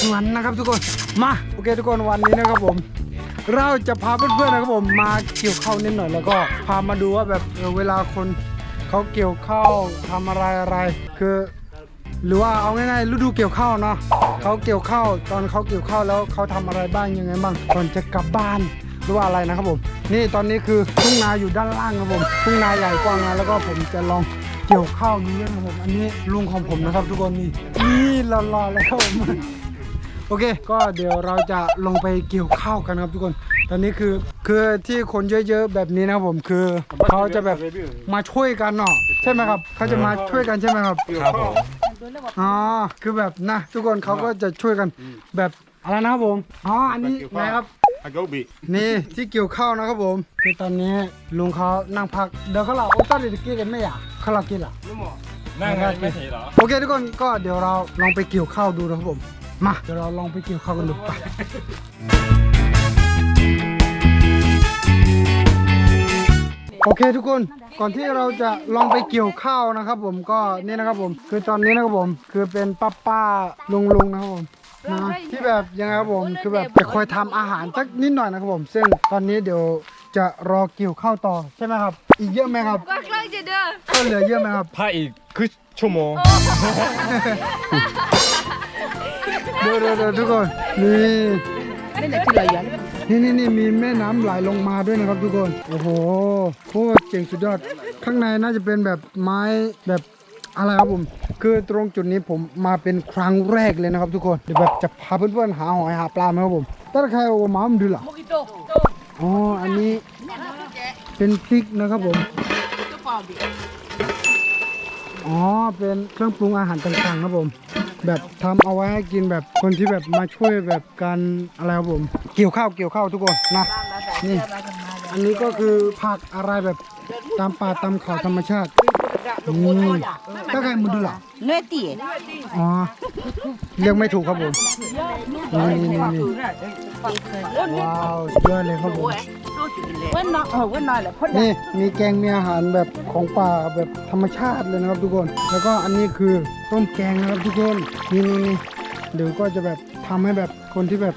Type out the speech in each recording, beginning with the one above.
สวนนะครับทุกคน มาโอเคทุกคนวันนี้นะครับผม เราจะพาเพื่อนๆนะครับผมมาเกี่ยวข้าวนิดหน่อยแล้วก็พามาดูว่าแบบเออเวลาคนเขาเกี่ยวข้าวทำอะไรอะไร คือ หรือว่าเอาง่ายๆฤดูเกี่ยวข้าวเนาะเขาเกี่ยวข้าวตอนเขาเกี่ยวข้าวแล้วเขาทำอะไรบ้างยังไงบ้างก่อนจะกลับบ้านหรือว่าอะไรนะครับผม นี่ตอนนี้คือทุ่งนาอยู่ด้านล่างครับผมทุ่งนาใหญ่กว้างนะแล้วก็ผมจะลองเกี่ยวข้าวดูด้นะครับผมอันนี้ลุงของผมนะครับ ทุกคนนี่นี่รอๆแล้วครับผม โอเค ก็เดี๋ยวเราจะลงไปเกี่ยวข้าวกันครับทุกคน ตอนนี้คือคือที่คนเยอะๆแบบนี้นะครับผมคือเขาจะแบบมาช่วยกันเนาะใช่ไหมครับเขาจะมาช่วยกันใช่ไหมครับครับผมอ๋อคือแบบนะ ทุกคนเขาก็จะช่วยกันแบบอะไรนะครับผมอ๋ออันนี้นะครับอาโกบินี่ที่เกี่ยวข้าวนะครับผม คือตอนนี้ลุงเขานั่งพักเดี๋ยวเขาหลับโอ้ตอนเด็กๆกันไม่อยากเขาหลับกินเหรอนั่งไงไม่เห็นเหรอโอเคทุกคนก็เดี๋ยวเราลองไปเกี่ยวข้าวดูนะครับผม มาเดี๋ยวเราลองไปเกี่ยวข้าวกันดูไปโอเคทุกคนก่อนที่เราจะลองไปเกี่ยวข้าวนะครับ ผมก็นี่นะครับผม คือตอนนี้นะครับผม คือเป็นป้าป้าลุงลุงนะครับผมนะที่แบบยังไงครับผมคือแบบจะคอยทำอาหารสักนิดหน่อยนะครับผม ซึ่งตอนนี้เดี๋ยวจะรอเกี่ยวข้าวต่อใช่ไหมครับ อีกเยอะไหมครับก็กล้าจะเด้อก็เหลือเยอะไหมครับพาอีกคือชั่วโมง เดี๋ยวเดี๋ยวเดี๋ยวทุกคนนี่นี่นี่นี่มีแม่น้ำไหลลงมาด้วยนะครับทุกคนโอ้โหโคตรเจ๋งสุดยอด ข้างในน่าจะเป็นแบบไม้แบบอะไรครับผมคือตรงจุดนี้ผมมาเป็นครั้งแรกเลยนะครับ ทุกคนเดี๋ยวแบบจะพาเพื่อนๆหาหอยหาปลาไหมครับผมถ้าใครเอามามดูล่ะอ๋ออันนี้เป็นพริกนะครับผมอ๋อเป็นเครื่องปรุงอาหารต่างๆครับผม แบบทำเอาไว้ให้กินแบบคนที่แบบมาช่วยแบบการอะไรครับผมเกี่ยวข้าวเกี่ยวข้าวทุกคนนะนี่อันนี้ก็คือผักอะไรแบบตามป่าตามเขาธรรมชาตินี่ถ้าใครมาดูล่ะเนื้อตีอ๋อเรียกไม่ถูกครับผมนี่นี่นี่นี่ว้าวสุดยอดเลยครับผม เว้นน้อยเออเว้นน้อยแหละพ่นนี่มีแกงมีอาหารแบบของป่าแบบธรรมชาติเลยนะครับทุกคน แล้วก็อันนี้คือต้มแกงนะครับทุกคนนี่นี่นี่เดี๋ยวก็จะแบบทำให้แบบคนที่แบบ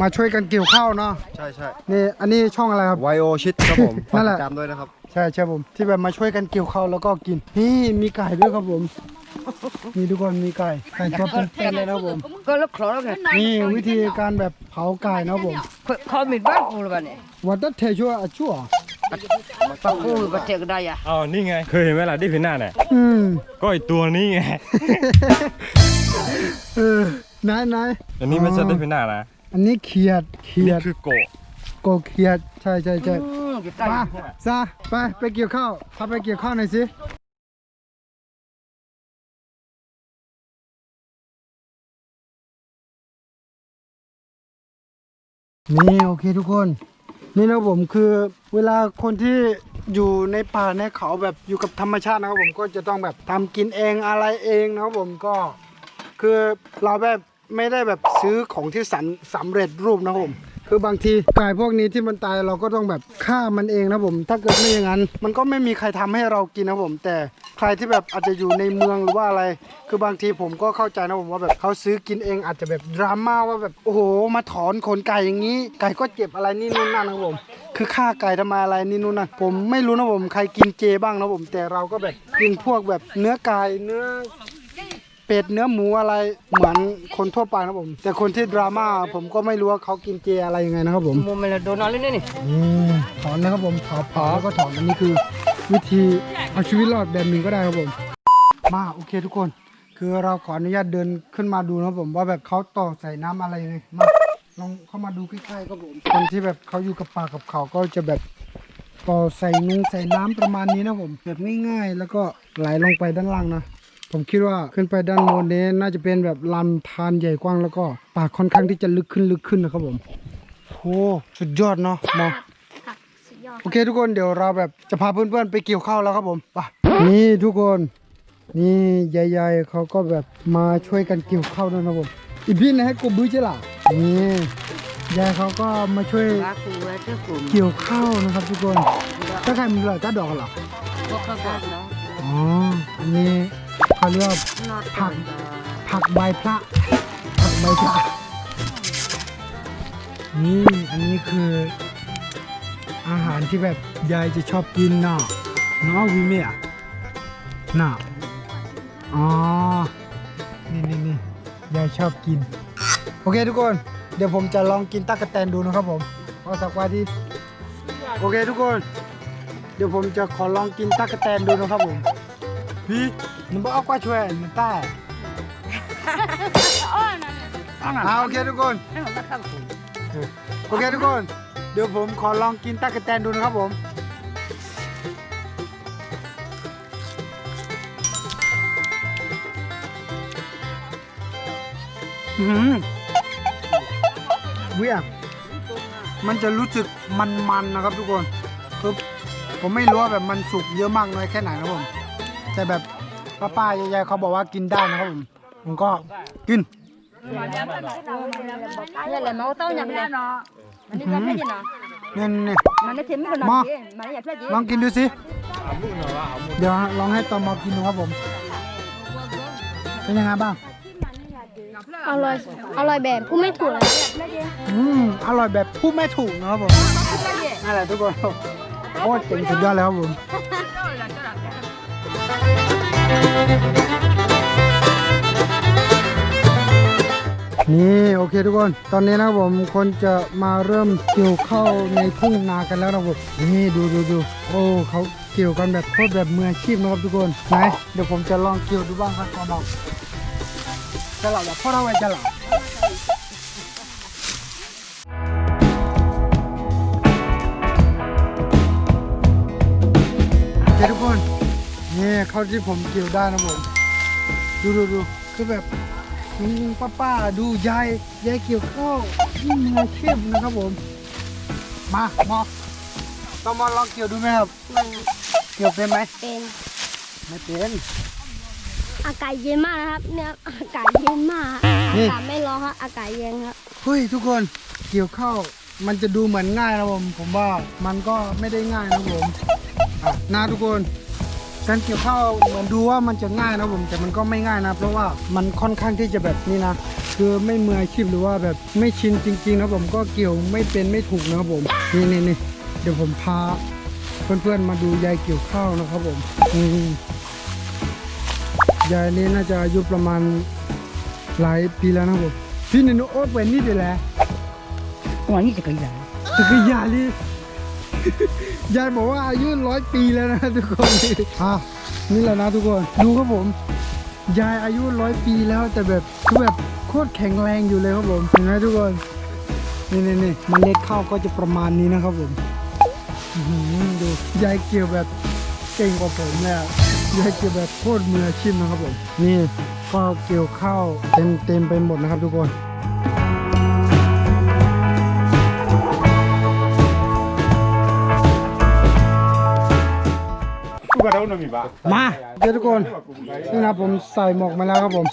มาช่วยกันเกี่ยวข้าวเนาะใช่ใช่นี่อันนี้ช่องอะไรครับไวโอชิดครับผมนั่นแหละฝากติดตามด้วยนะครับ ใช่ใช่ผมที่แบบมาช่วยกันเกี่ยวข้าวแล้วก็กินนี่มีไก่ด้วยครับผม มีทุกคนมีไก่ไก่ตัวเป็นๆเลยนะครับผม ก็แล้วคลอแล้วไงนี่วิธีการแบบเผาไก่นะครับผมเขามีบ้านกูหรือเปล่าเนี่ยวัดตัดเทชัวอาชั่วบ้านกูหรือเปล่าเจ๊ก็ได้ยะอ๋อนี่ไง เคยเห็นไหมล่ะที่พินาเนี่ยอืมก็ไอตัวนี้ไง เออไหนไหนอันนี้ไม่ใช่ที่พินานะอันนี้เขียดเขีนี่ยดคือโกะโกเขียดใช่ใช่ใช่อืมอยู่ใกล้มาซาไปไปเกี่ยวข้าวพาไปเกี่ยวข้าวหน่อยสิ นี่โอเคทุกคน นี่นะผมคือเวลาคนที่อยู่ในป่าในเขาแบบอยู่กับธรรมชาตินะครับผมก็จะต้องแบบทำกินเองอะไรเองนะครับผมก็ คือเราแบบไม่ได้แบบซื้อของที่สันสำเร็จรูปนะผมคือบางทีไก่พวกนี้ที่มันตายเราก็ต้องแบบฆ่ามันเองนะผม ถ้าเกิดไม่อย่างนั้น มันก็ไม่มีใครทำให้เรากินนะผม แต่ ใครที่แบบอาจจะอยู่ในเมืองหรือว่าอะไร คือบางทีผมก็เข้าใจนะผมว่าแบบเขาซื้อกินเองอาจจะแบบดราม่าว่าแบบโอ้โห มาถอนขนไก่อย่างนี้ ไก่ก็เจ็บอะไรนี่นู่นนั่นนะครับผมคือฆ่าไก่ทำไมอะไรนี่นู่นนั่นผมไม่รู้นะผมใครกินเจบ้างนะผม แต่เราก็แบบกินพวกแบบเนื้อไก่เนื้อเป็ดเนื้อหมูอะไรเหมือนคนทั่วไปนะผม แต่คนที่ดราม่าผมก็ไม่รู้ว่าเขากินเจอะไรยังไงนะครับผมมุมมันโดนอะไรเนี่ยนี่นี่ถอนนะครับผมเผาเผาแล้วก็ถอนอันนี้คือ วิธีเอาชีวิตรอดแบบหนึ่งก็ได้ครับผม มาโอเคทุกคน คือเราขออนุญาตเดินขึ้นมาดูนะครับผมว่าแบบเขาต่อใส่น้ำอะไรยังไงมาลองเข้ามาดูใกล้ๆครับผมคนที่แบบเขาอยู่กับป่ากับเขาก็จะแบบต่อใส่นุงใส่น้ำประมาณนี้นะผมแบบง่ายๆ แล้วก็ไหลลงไปด้านล่างนะผมคิดว่าขึ้นไปด้านบนนี้น่าจะเป็นแบบลำธารใหญ่กว้างแล้วก็ป่าค่อนข้างที่จะลึกขึ้นลึกขึ้นนะครับผมโอ้สุดยอดเนาะมอ โอเคทุกคนเดี๋ยวเราแบบจะพาเพื่อนๆไปเกี่ยวข้าวแล้วครับผมไปนี่ทุกคนนี่ยายๆเขาก็แบบมาช่วยกันเกี่ยวข้าวด้วยนะผมอีพี่นะให้กูบื้อเจล่ะนี่ยายเขาก็มาช่วยบ้านกูแล้วเจ้ากูเกี่ยวข้าวนะครับทุกคนถ้าใครมีเหลือจ้าดอกเหรอก็เข้าบ้านเนาะอ๋ออันนี้เขาเรียกว่าผักผักใบพระผักใบพระนี่อันนี้คือ อาหารที่แบบยายจะชอบกินเนาะเนาะวิเมียเนาะอ๋อ นี่นี่นี่ยายชอบกิน โอเคทุกคน เดี๋ยวผมจะลองกินตั๊กแตนดูนะครับผมเอาสักวันที่โอเคทุกคน เดี๋ยวผมจะขอลองกินตั๊กแตนดูนะครับผมพี่หนูบอกเอากว่าช่วยหนูใต้อ่าโอเคทุกคน โอเคทุกคน เดี๋ยวผมขอลองกินตั๊กแตนดูนะครับผมอืมเวียมันจะรู้สึกมันๆนะครับทุกคนคือผมไม่รู้ว่าแบบมันสุกเยอะมากน้อยแค่ไหนนะครับผม แต่แบบป้าๆยายๆเขาบอกว่ากินได้นะครับผม ผมก็กิน Đây là máu tao nhặt nè. Mà đi ra cái gì nè? เนี่ยเนี่ย Mà nó thêm cái Mà. nọ gì? Mà nó nhặt cái gì? ลองกินดูสิเดี๋ยวลองให้ตอมอกินดูครับผม เป็นยังไงบ้าง อร่อย อร่อยแบบพูดไม่ถูกเลยอืมอร่อยแบบพูดไม่ถูกนะครับผมนั่นแหละทุกคนโอ้เจ๋งสุดยอดแล้วครับผม นี่โอเคทุกคน ตอนนี้นะผมคนจะมาเริ่มเกี่ยวข้าวในทุ่งนากันแล้วนะผมนี่ดูดูดูโอ้เขาเกี่ยวกันแบบโคตรแบบมืออาชีพนะครับทุกคนไหนเดี๋ยวผมจะลองเกี่ยวดูบ้างครับกอบอกจะหลับแบบพ่อเราไว้จะหลับโอทุกคนนี่เข้าวที่ผมเกี่ยวได้นะผมดูดูดูคือแบบ ลุงป้าป้าๆดูยายยายเกี่ยวข้าวนี่มืออาชีพนะครับผม มามาต้องมาลองเกี่ยวดูไหมครับเกี่ยวเป็นไหมเป็นไม่เป็นอากาศเย็นมากนะครับ เนี่ยอากาศเย็นมากนี่อากาศไม่ร้อนครับอากาศเย็นครับเฮ้ยทุกคนเกี่ยวข้าวมันจะดูเหมือนง่ายนะผม ผมว่ามันก็ไม่ได้ง่ายนะผมอะนะทุกคน การเกี่ยวข้าวเหมือนดูว่ามันจะง่ายนะผมแต่มันก็ไม่ง่ายนะ เพราะว่ามันค่อนข้างที่จะแบบนี้นะ คือไม่มืออาชีพหรือว่าแบบไม่ชินจริงๆนะผมก็เกี่ยวไม่เป็นไม่ถูกนะครับผมนี่นี่นี่เดี๋ยวผมพาเพื่อนๆมาดูยายเกี่ยวข้าวนะครับผมอืมยายนี่น่าจะอายุประมาณหลายปีแล้วนะครับผมพี่นิโนโอ๊ตเป็นนี่เดี๋ยวแหละ Ủa như thế cái gì? จักรยานนี่ ยายบอกว่าอายุร้อยปีแล้วนะทุกคนอะนี่แหละนะทุกคน ดูครับผม ยายอายุร้อยปีแล้วแต่แบบคือแบบโคตรแข็งแรงอยู่เลยครับผมเห็นไหมทุกคน นี่นี่นี่มันเล็ดข้าวก็จะประมาณนี้นะครับผมดูยายเกี่ยวแบบเก่งกว่าผมเลยอะยายเกี่ยวแบบโคตรมืออาชีพนะครับผม นี่ก็เกี่ยวข้าวเต็มเต็มไปหมดนะครับทุกคน มาเดี๋ยวทุกคนนี่นะผมใส่หมวกมาแล้วครับผม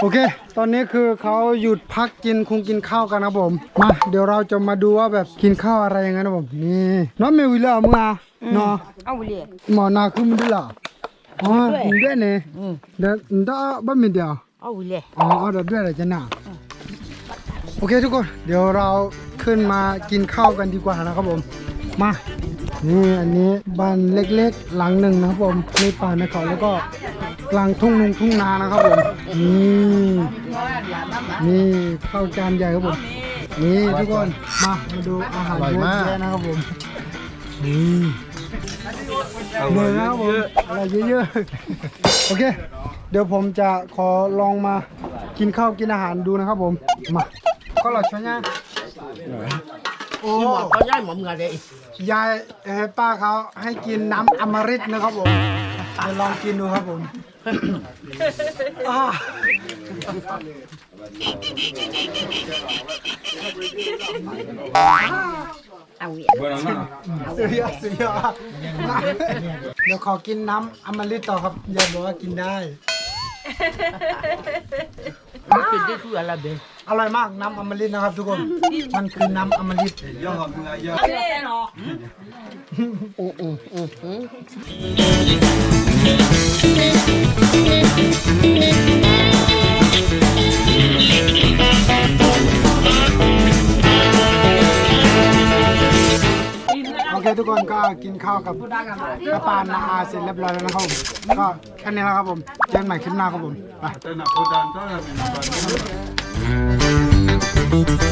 โอเค ตอนนี้คือเขาหยุดพักกินคงกินข้าวกันนะผม มาเดี๋ยวเราจะมาดูว่าแบบกินข้าวอะไรยังไงนะผมนี่น้องเมวิลล่ามึงอะเนาะ Ông liền. หมอนาคือมันด้วยล่ะอ๋อมึงด้วยเนี่ยเดี๋ยวเดี๋ยวบ้านมีเดียว Ông liền. อ๋อเอาเดี๋ยวด้วยเลยจะหนาโอเคทุกคน เดี๋ยวเราขึ้นมากินข้าวกันดีกว่านะครับผม มา นี่อันนี้บ้านเล็กๆ หลังหนึ่งนะครับผมในป่าในเขาแล้วก็กลางทุ่งนุงทุ่งนานะครับผมนี่นี่ข้าวจานใหญ่ครับผมนี่ทุกคนมามาดูอาหารเยอะแยะนะครับผมนี่เหนื่อยนะครับผมอะไรเยอะๆโอเค เดี๋ยวผมจะขอลองมากินข้าวกินอาหารดูนะครับผมมาก็หลอดช้อนย่างโอ้ Có nhai mọi người đi. ย ยายเอ่อป้าเขาให้กินน้ำอมฤตนะครับผมเดี๋ยวลองกินดูครับผมอ่าสุดยอดสุดยอดเดี๋ยวขอกินน้ำอมฤตต่อครับยายบอกว่ากินได้ มันเป็นได้ทุกอะไรเบอร่อยมากน้ำอมฤตนะครับ ทุกคน มันคือน้ำอมฤตยอดเมือยอดเล่นหรออือืออือ คทุกคนก็กินข้าวกับป้าปานนาอาเสร็จเรียบร้อยแล้วนะครับผมก็แค่นี้แล้วครับผมเจอกันใหม่คลิปหน้าครับผมไป